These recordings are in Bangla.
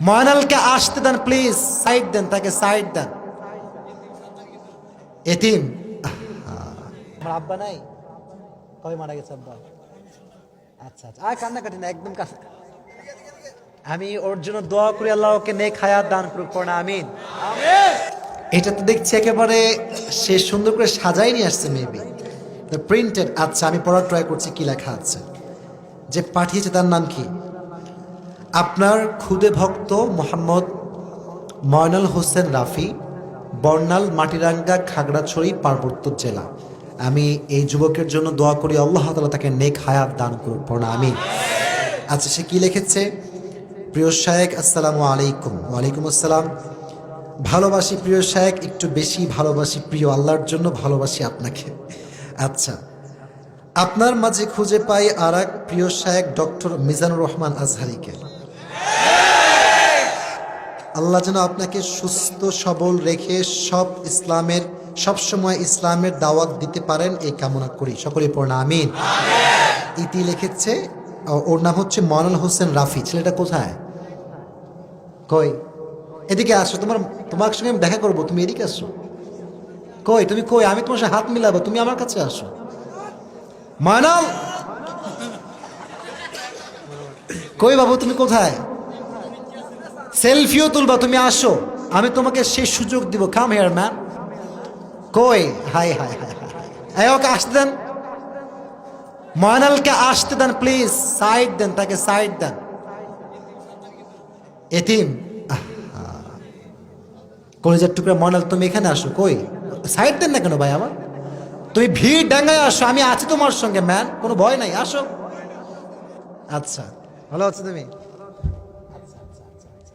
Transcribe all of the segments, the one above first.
ময়নালকে আসতে দেন প্লিজ সাইড দেন তাকে সাইড দেন। এতিম আমার আব্বা নাই? কবে মারা গেছে আব্বা? আচ্ছা আচ্ছা। আর কান্নাকাটি না একদম কান্না। আমি ওর জন্য দোয়া করি আল্লাহ ওকে নেক হায়াত দান করুক পড়না আমিন। এটা তো দেখছি একেবারে সে সুন্দর করে সাজাই নিয়ে আসছে মেবি প্রিন্টেড আচ্ছা আমি পড়ার ট্রাই করছি কি লেখা আছে? যে পাঠিয়েছে তার নাম কি? আপনার খুদে ভক্ত মোহাম্মদ ময়নাল হোসেন রাফি, বর্ণাল মাটিরাঙ্গা, খাগড়াছড়ি, পার্বত্য জেলা। আমি এই যুবকের জন্য দোয়া করি, আল্লাহ তালা তাকে নেক হায়াত দান করুক, পড়না আমি আচ্ছা সে কি লিখেছে? প্রিয় শায়েক, আসসালামু আলাইকুম। ওয়ালাইকুম আসসালাম। ভালোবাসি প্রিয় শায়েক, একটু বেশি ভালোবাসি প্রিয় আল্লাহর জন্য, ভালোবাসি আপনাকে। আচ্ছা আপনার মাঝে খুঁজে পাই আর এক প্রিয় শায়েক, ডক্টর মিজানুর রহমান আজহারিকে। আল্লাহ যেন আপনাকে সুস্থ সবল রেখে সব ইসলামের সব সময় ইসলামের দাওয়াত দিতে পারেন এই কামনা করি। সকলে পড়না আমিন। ইতি লিখেছে ওর নাম হচ্ছে মনাল হোসেন রাফি। ছেলেটা কোথায়? কই? এদিকে আসো তোমার তোমার সঙ্গে আমি দেখা করব তুমি এদিকে আসো। কই তুমি কই? আমি তোমার সাথে হাত মিলাবো তুমি আমার কাছে আসো। ময়নাল কই বাবু তুমি কোথায়? সেলফিও তুলবা, তুমি আসো। আমি তোমাকে সেই সুযোগ দিব। কাম হেয়ার ম্যান কই? Hi hi hi hi okay আসতে দেন। ময়নালকে আসতে দেন প্লিজ সাইড দেন, তাকে সাইড দেন। এতিম। কলেজের টুকরা ময়নাল, তুমি এখানে আসো। কই? সাইড দেন না কেন ভাই আমার? তুমি ভিড় ডাঙ্গায় আসো, আমি আছি তোমার সঙ্গে ম্যান কোনো ভয় নাই, আসো। আচ্ছা। ভালো আছো তুমি আচ্ছা, আচ্ছা, আচ্ছা, আচ্ছা।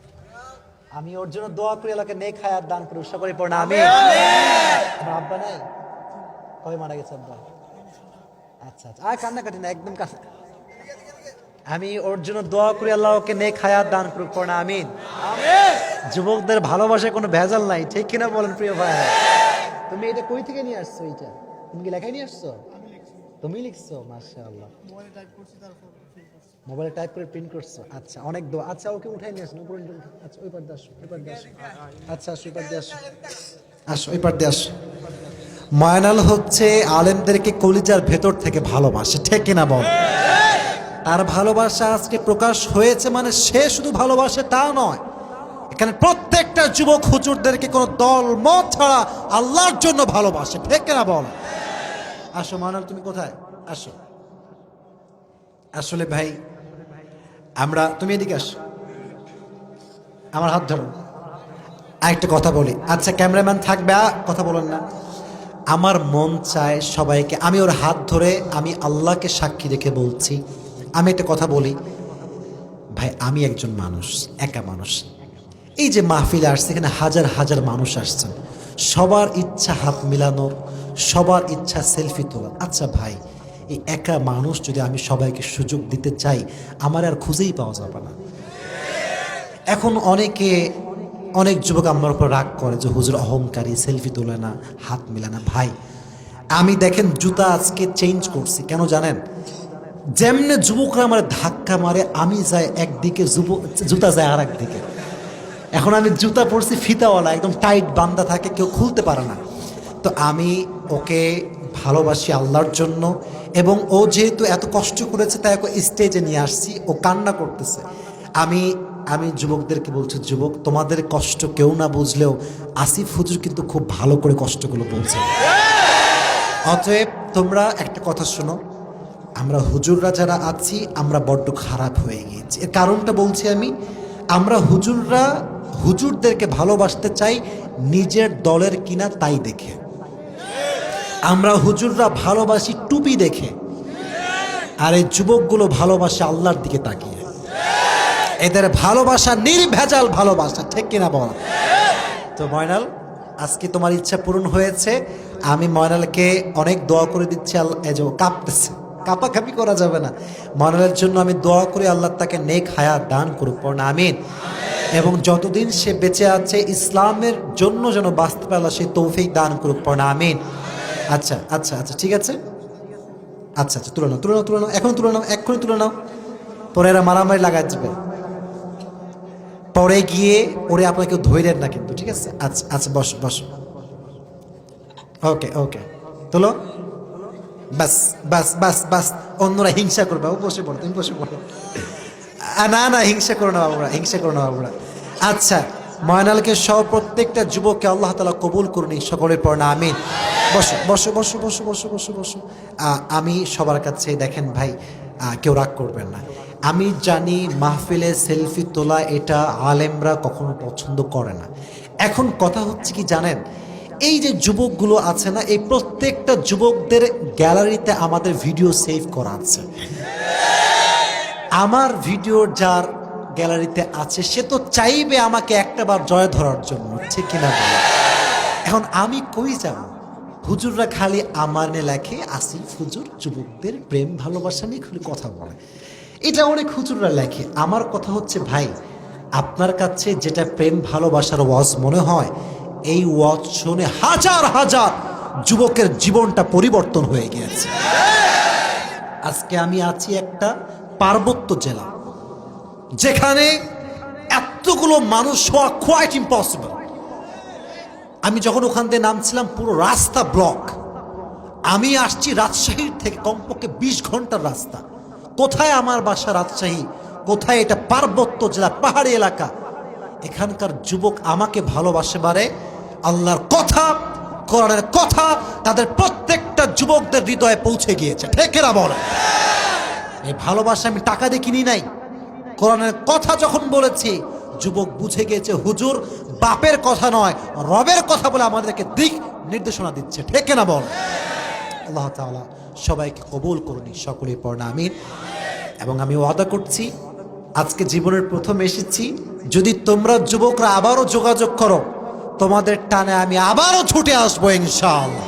আমি ওর জন্য দোয়া করি এলাকা নেক হায়াত দান করি উৎসাহ করি পড়না আমি আমার আব্বা নাই? কবে মারা গেছে আব্বা? আচ্ছা আচ্ছা। আর কান্নাকাটি না একদম কান্না আমি ওর জন্য দোয়া করি আল্লাহ ওকে নেক হায়াত দান করুক পড়না আমিন। যুবকদের ভালোবাসায় কোনো ভেজাল নাই ঠিক কিনা বলেন প্রিয় ভাই? তুমি এটা কই থেকে নিয়ে আসছো এইটা? তুমি কি লেখাই নিয়ে আসছো? তুমি লিখছো? মাশাআল্লাহ। মোবাইলে টাইপ করে প্রিন্ট করছ? আচ্ছা অনেক দোয়া। আচ্ছা ওকে উঠাই নিয়ে আসুন। আচ্ছা ওই পার দিয়ে আসো ওই পার দিয়ে আসো আচ্ছা আসো, ওই পার দিয়ে আসো আসো, ওই পার দিয়ে আসো ময়নাল হচ্ছে আলেমদেরকে কলিজার ভেতর থেকে ভালোবাসে, ঠিক কিনা বল? তার ভালোবাসা আজকে প্রকাশ হয়েছে মানে সে শুধু ভালোবাসে তা নয়। এখানে প্রত্যেকটা যুবক হুজুরদেরকে কোনো দল, মত ছাড়া আল্লাহর জন্য ভালোবাসে, ঠিক কিনা বল? আসো মানাল তুমি কোথায়? আসো। আসলে ভাই, আমরা, তুমি এদিকে আসো। আমার হাত ধরো। আরেকটা কথা বলি। আচ্ছা ক্যামেরাম্যান থাকবে কথা বলেন না। আমার মন চায় সবাইকে, আমি ওর হাত ধরে, আমি আল্লাহকে সাক্ষী রেখে বলছি। আমি একটা কথা বলি। ভাই, আমি একজন মানুষ, একা মানুষ। এই যে মাহফিলে আসছে, এখানে হাজার হাজার মানুষ আসছেন। সবার ইচ্ছা হাত মিলানোর সবার ইচ্ছা সেলফি তোলার আচ্ছা ভাই এই একা মানুষ যদি আমি সবাইকে সুযোগ দিতে চাই, আমার আর খুঁজেই পাওয়া যাবে না। এখন অনেকে, অনেক যুবক আমার উপর রাগ করে যে, হুজুর, অহংকারী সেলফি তোলে না, হাত মিলে না, ভাই। আমি দেখেন, জুতা আজকে চেঞ্জ করছি, কেন জানেন? যেমনে যুবকরা আমার ধাক্কা মারে, আমি যাই একদিকে জুতা যায় আর একদিকে এখন আমি জুতা পরছি, ফিতাওয়ালা, একদম টাইট বান্দা থাকে, কেউ খুলতে পারে না। তো আমি ওকে ভালোবাসি আল্লাহর জন্য এবং ও যেহেতু এত কষ্ট করেছে, তাই ওকে স্টেজে নিয়ে আসছি, ও কান্না করতেছে। আমি আমি যুবকদেরকে বলছি, যুবক, তোমাদের কষ্ট কেউ না বুঝলেও আসিফ হুজুর কিন্তু খুব ভালো করে কষ্টগুলো বলছে। অতএব তোমরা একটা কথা শোনো, আমরা হুজুররা যারা আছি, আমরা বড্ড খারাপ হয়ে গিয়েছি। এর কারণটা বলছি আমি, আমরা হুজুররা হুজুরদেরকে ভালোবাসতে চাই, নিজের দলের কিনা তাই দেখে। আমরা হুজুররা ভালোবাসি টুপি দেখে। আর এই যুবকগুলো ভালোবাসে আল্লাহর দিকে তাকিয়ে। এদের ভালোবাসা নির্ভেজাল ভালোবাসা, ঠিক কিনা বল? তো ময়নাল, আজকে তোমার ইচ্ছা পূরণ হয়েছে। আমি ময়নালকে অনেক দোয়া করে দিচ্ছি আল্লাহ কাঁপতেছে। কাপাকাপি করা যাবে না। ময়নালের জন্য আমি দোয়া করি, আল্লাহ তাকে নেক হায়াত দান করুক, পড়না, আমিন। এবং যতদিন সে বেঁচে আছে, ইসলামের জন্য যেন বাঁচতে পারে, আল্লাহ সেই তৌফিক দান করুক, পড়না, আমিন। আচ্ছা আচ্ছা আচ্ছা ঠিক আছে? আচ্ছা আচ্ছা তুলে নাও তুলে নাও তুলে নাও এখন তুলে নাও, এক্ষুনি তুলে নাও। পরে এরা মারামারি লাগাই যাবে পরে গিয়ে ওরে আপনাকে ধৈরেন না কিন্তু, ঠিক আছে? আচ্ছা আচ্ছা বসো বসো। ওকে ওকে। তোলো। বাস বাস বাস বাস, অন্যরা হিংসা করবে, ও বসে পড়ো, তুমি বসে পড়ো। না না, হিংসা করো না বাবুরা, হিংসা করো না বাবুরা। আচ্ছা ময়নালকে সহ প্রত্যেকটা যুবককে আল্লাহ তালা কবুল করুন সকলের পর না, আমিন। বসো বসো বসো বসো বসো বসো বসো। আমি সবার কাছে দেখেন ভাই কেউ রাগ করবেন না। আমি জানি মাহফিলে সেলফি তোলা এটা আলেমরা কখনো পছন্দ করে না। এখন কথা হচ্ছে কি জানেন, এই যে যুবকগুলো আছে না, এই প্রত্যেকটা যুবকদের গ্যালারিতে আমাদের ভিডিও সেভ করা আছে। আমার ভিডিও যার গ্যালারিতে আছে, সে তো চাইবে আমাকে একটা বার জয় ধরার জন্য, ঠিক কিনা? এখন আমি কই যাব? হুজুররা খালি আমার লেখে, আসিফ হুজুর, যুবকদের প্রেম ভালোবাসা নিয়ে খালি কথা বলে। এটা অনেক হুজুররা লেখে। আমার কথা হচ্ছে, ভাই, আপনার কাছে যেটা প্রেম ভালোবাসার ওয়াজ মনে হয়, এই ওয়াজ শুনে হাজার হাজার যুবকের জীবনটা পরিবর্তন হয়ে গিয়েছে। আজকে আমি আছি একটা পার্বত্য জেলা, যেখানে এতগুলো মানুষ হওয়া কোয়াইট ইম্পসিবল আমি যখন ওখান থেকে নামছিলাম, পুরো রাস্তা ব্লক আমি আসছি রাজশাহীর থেকে কমপক্ষে বিশ ঘণ্টার রাস্তা। কোথায় আমার বাসা রাজশাহী? কোথায় এটা পার্বত্য জেলা পাহাড়ি এলাকা? এখানকার যুবক আমাকে ভালোবাসে বারে। আল্লাহর কথা, কোরআনের কথা, তাদের প্রত্যেকটা যুবকদের হৃদয়ে পৌঁছে গিয়েছে। ঠেকেরা বলে এই ভালোবাসা আমি টাকা দিয়ে কিনি নাই। কোরআনের কথা যখন বলেছি, যুবক বুঝে গিয়েছে, হুজুর বাপের কথা নয়, রবের কথা বলে আমাদেরকে দিক নির্দেশনা দিচ্ছে। ঠেকে না বল? আল্লাহ তালা সবাইকে কবুল করুনি সকলের পড়না আমিন। এবং আমি ওয়াদা করছি, আজকে জীবনের প্রথম এসেছি, যদি তোমরা যুবকরা আবারও যোগাযোগ করো, তোমাদের টানে আমি আবারও ছুটে আসব ইনশাআল্লাহ।